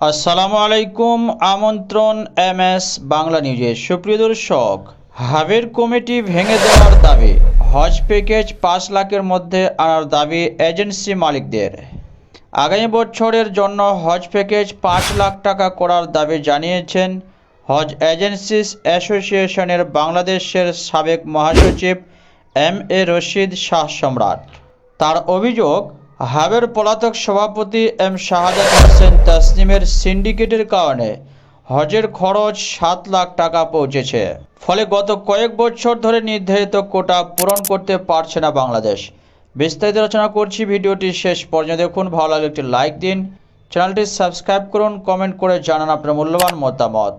আসসালামু আলাইকুম, আমন্ত্রণ এম এস বাংলা নিউজে সুপ্রিয় দর্শক। হাবের কমিটি ভেঙে দেওয়ার দাবি, হজ প্যাকেজ পাঁচ লাখের মধ্যে আনার দাবি এজেন্সি মালিকদের। আগামী বছরের জন্য হজ প্যাকেজ পাঁচ লাখ টাকা করার দাবি জানিয়েছেন হজ এজেন্সিস অ্যাসোসিয়েশনের বাংলাদেশের সাবেক মহাসচিব এম এ রশিদ শাহ সম্রাট। তার অভিযোগ হাবের পলাতক সভাপতি এম শাহাদাত হোসেন তাসনিমের সিন্ডিকেটের কারণে হজের খরচ সাত লাখ টাকা পৌঁছেছে। ফলে গত কয়েক বছর ধরে নির্ধারিত কোটা পূরণ করতে পারছে না বাংলাদেশ। বিস্তারিত আলোচনা করছি ভিডিওটি শেষ পর্যন্ত দেখুন। ভালো লাগলে একটি লাইক দিন। চ্যানেলটি সাবস্ক্রাইব করুন, কমেন্ট করে জানান আপনার মূল্যবান মতামত।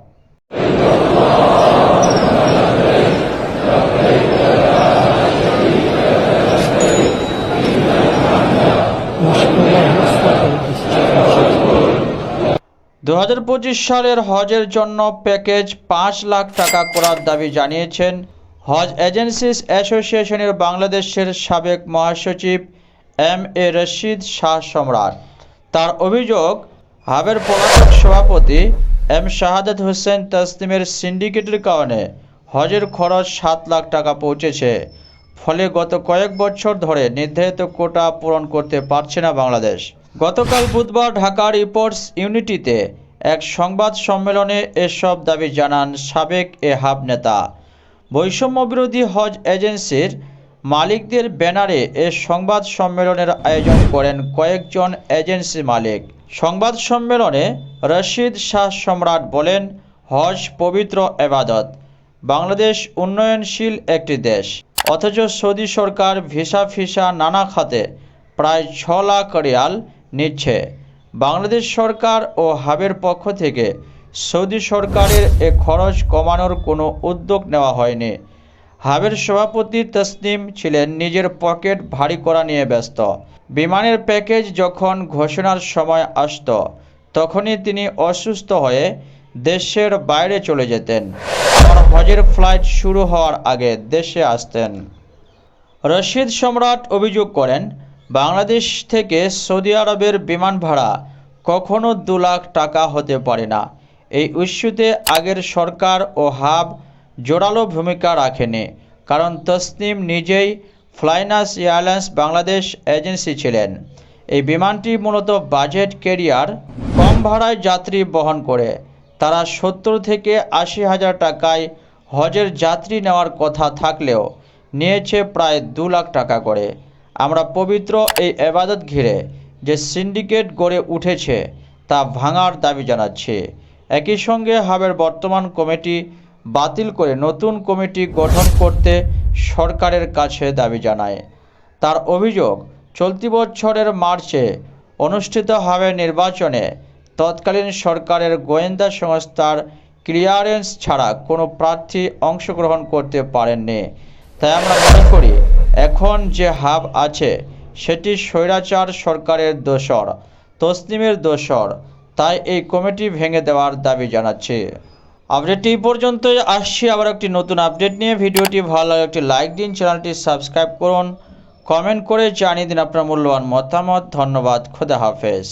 দু হাজার পঁচিশ সালের হজের জন্য প্যাকেজ পাঁচ লাখ টাকা করার দাবি জানিয়েছেন হজ এজেন্সিস অ্যাসোসিয়েশনের বাংলাদেশের সাবেক মহাসচিব এম এ রশিদ শাহ সম্রাট। তার অভিযোগ, হাবের পলাতক সভাপতি এম শাহাদাত হোসেন তাসলিমের সিন্ডিকেটের কারণে হজের খরচ সাত লাখ টাকা পৌঁছেছে। ফলে গত কয়েক বছর ধরে নির্ধারিত কোটা পূরণ করতে পারছে না বাংলাদেশ। গতকাল বুধবার ঢাকা রিপোর্টস ইউনিটিতে এক সংবাদ সম্মেলনে এসব দাবি জানান সাবেক এ হাব নেতা। বৈষম্য বিরোধী হজ এজেন্সির মালিকদের ব্যানারে এ সংবাদ সম্মেলনের আয়োজন করেন কয়েকজন এজেন্সি মালিক। সংবাদ সম্মেলনে রশিদ শাহ সম্রাট বলেন, হজ পবিত্র এবাদত। বাংলাদেশ উন্নয়নশীল একটি দেশ। অথচ সৌদি সরকার ভিসা ফিসা নানা খাতে প্রায় ছ লাখ রিয়াল নিচ্ছে। বাংলাদেশ সরকার ও হাবের পক্ষ থেকে সৌদি সরকারের এ খরচ কমানোর কোনো উদ্যোগ নেওয়া হয়নি। হাবের সভাপতি তসনিম ছিলেন নিজের পকেট ভারী করা নিয়ে ব্যস্ত। বিমানের প্যাকেজ যখন ঘোষণার সময় আসতো, তখনই তিনি অসুস্থ হয়ে দেশের বাইরে চলে যেতেন। আবার হজের ফ্লাইট শুরু হওয়ার আগে দেশে আসতেন। রশিদ সম্রাট অভিযোগ করেন বাংলাদেশ থেকে সৌদি আরবের বিমান ভাড়া কখনো দু লাখ টাকা হতে পারে না। এই ইস্যুতে আগের সরকার ও হাব জোরালো ভূমিকা রাখেনি, কারণ তসনিম নিজেই ফ্লাইনাস এয়ারলাইন্স বাংলাদেশ এজেন্সি ছিলেন। এই বিমানটি মূলত বাজেট ক্যারিয়ার, কম ভাড়ায় যাত্রী বহন করে। তারা সত্তর থেকে আশি হাজার টাকায় হজের যাত্রী নেওয়ার কথা থাকলেও নিয়েছে প্রায় দু লাখ টাকা করে। আমরা পবিত্র এই এবাদত ঘিরে যে সিন্ডিকেট গড়ে উঠেছে তা ভাঙার দাবি জানাচ্ছি। একই সঙ্গে হাবের বর্তমান কমিটি বাতিল করে নতুন কমিটি গঠন করতে সরকারের কাছে দাবি জানায়। তার অভিযোগ, চলতি বছরের মার্চে অনুষ্ঠিত হবে নির্বাচনে তৎকালীন সরকারের গোয়েন্দা সংস্থার ক্লিয়ারেন্স ছাড়া কোনো প্রার্থী অংশগ্রহণ করতে পারেননি। তাই আমরা মনে করি এখন যে হাব আছে, সেটি স্বৈরাচার সরকারের দোসর, তসলিমের দোসর। তাই এই কমিটি ভেঙে দেওয়ার দাবি জানাচ্ছে। আপডেটটি পর্যন্ত আসছি আবার একটি নতুন আপডেট নিয়ে। ভিডিওটি ভালো লাগে একটি লাইক দিন, চ্যানেলটি সাবস্ক্রাইব করুন। কমেন্ট করে জানিয়ে দিন আপনার মূল্যবান মতামত। ধন্যবাদ। খোদা হাফেজ।